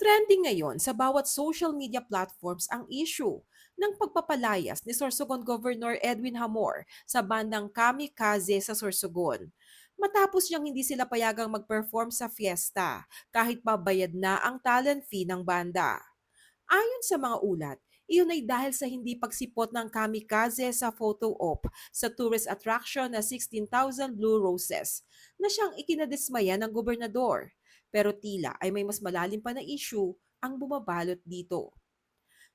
Trending ngayon sa bawat social media platforms ang issue ng pagpapalayas ni Sorsogon Governor Edwin Hamor sa bandang Kamikaze sa Sorsogon. Matapos niyang hindi sila payagang mag-perform sa fiesta kahit pabayad na ang talent fee ng banda. Ayon sa mga ulat, iyon ay dahil sa hindi pagsipot ng kamikaze sa photo op sa tourist attraction na 16,000 Blue Roses na siyang ikinadismaya ng gobernador. Pero tila ay may mas malalim pa na issue ang bumabalot dito.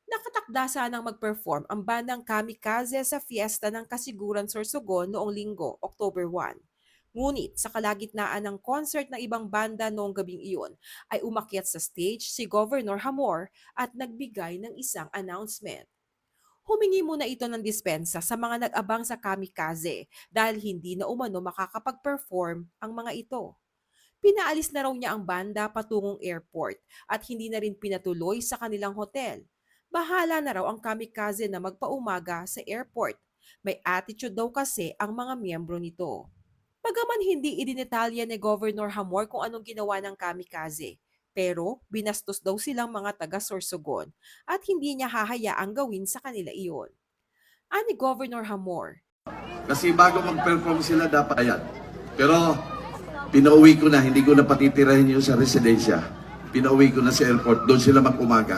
Nakatakda sanang mag-perform ang bandang Kamikaze sa fiesta ng Kasiguran Sorsogon noong linggo, October 1. Ngunit sa kalagitnaan ng concert ng ibang banda noong gabing iyon, ay umakyat sa stage si Governor Hamor at nagbigay ng isang announcement. Humingi muna ito ng dispensa sa mga nag-abang sa kamikaze dahil hindi na umano makakapag-perform ang mga ito. Pinaalis na raw niya ang banda patungong airport at hindi na rin pinatuloy sa kanilang hotel. Bahala na raw ang kamikaze na magpaumaga sa airport. May attitude daw kasi ang mga miyembro nito. Bagaman hindi idinetalya ni Governor Hamor kung anong ginawa ng kamikaze, pero binastos daw silang mga taga Sorsogon at hindi niya hahayaang gawin sa kanila iyon. Ani Governor Hamor, Kasi bago mag-perform sila, dapat ayan. Pero, pinauwi ko na, hindi ko na patitirahin yung sa residensya. Pinauwi ko na sa airport, doon sila mag-umaga.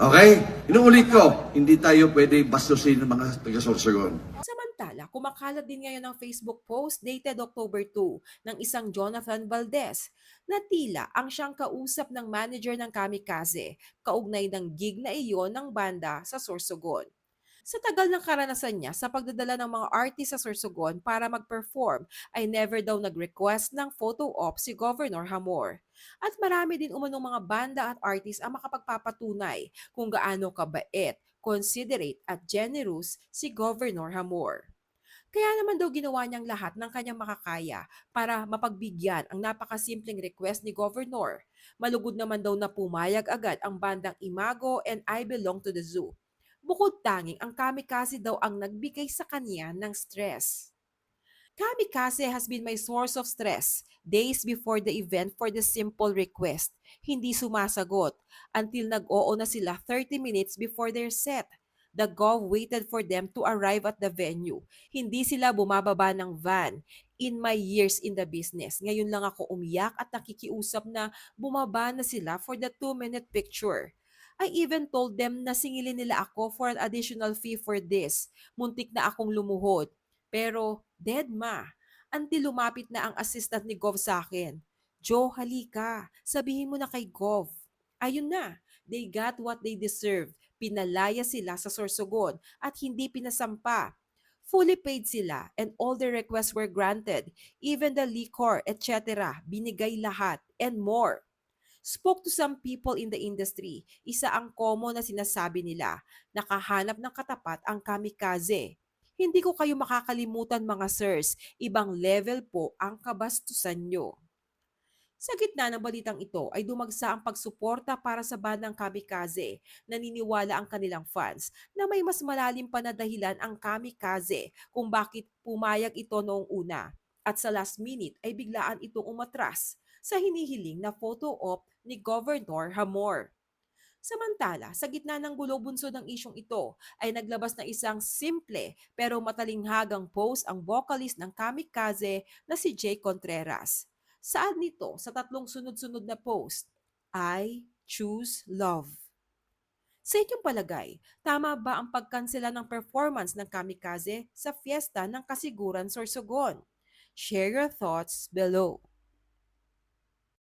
Okay? Inuulit ko, hindi tayo pwede bastusin ng mga taga-sorsogon. Samantala, kumakalat din ngayon ang Facebook post dated October 2 ng isang Jonathan Valdez na tila ang siyang kausap ng manager ng Kamikaze kaugnay ng gig na iyon ng banda sa Sorsogon. Sa tagal ng karanasan niya sa pagdadala ng mga artist sa Sorsogon para mag-perform ay never daw nag-request ng photo op si Governor Hamor. At marami din umanong mga banda at artist ang makapagpapatunay kung gaano kabait, considerate at generous si Governor Hamor. Kaya naman daw ginawa niyang lahat ng kanyang makakaya para mapagbigyan ang napakasimpleng request ni Governor. Malugod naman daw na pumayag agad ang bandang Imago and I Belong to the Zoo. Bukod tanging ang kamikaze daw ang nagbigay sa kanya ng stress. Kamikaze has been my source of stress days before the event for the simple request. Hindi sumasagot until nag-oo na sila 30 minutes before their set. The Gov waited for them to arrive at the venue. Hindi sila bumababa ng van. In my years in the business, ngayon lang ako umiyak at nakikiusap na bumaba na sila for the two-minute picture. I even told them na singilin nila ako for an additional fee for this. Muntik na akong lumuhod. Pero, dead ma. Until lumapit na ang assistant ni Gov sa akin. Joe, halika. Sabihin mo na kay Gov. Ayun na. They got what they deserve. Pinalaya sila sa Sorsogon at hindi pinasampa. Fully paid sila and all their requests were granted. Even the liquor, etc. Binigay lahat and more. Spoke to some people in the industry. Isa ang common na sinasabi nila, nakahanap ng katapat ang kamikaze. Hindi ko kayo makakalimutan mga sirs, ibang level po ang kabastusan nyo. Sa gitna ng balitang ito ay dumagsa ang pagsuporta para sa bandang Kamikaze. Naniniwala ang kanilang fans na may mas malalim pa na dahilan ang Kamikaze kung bakit pumayag ito noong una. At sa last minute ay biglaan itong umatras sa hinihiling na photo op ni Governor Hamor. Samantala, sa gitna ng gulo bunso ng isyong ito, ay naglabas na isang simple pero matalinghagang post ang vocalist ng Kamikaze na si Jay Contreras. Saan nito sa tatlong sunod-sunod na post? I choose love. Sa inyong palagay, tama ba ang pagkansela ng performance ng Kamikaze sa fiesta ng Kasiguran Sorsogon? Share your thoughts below.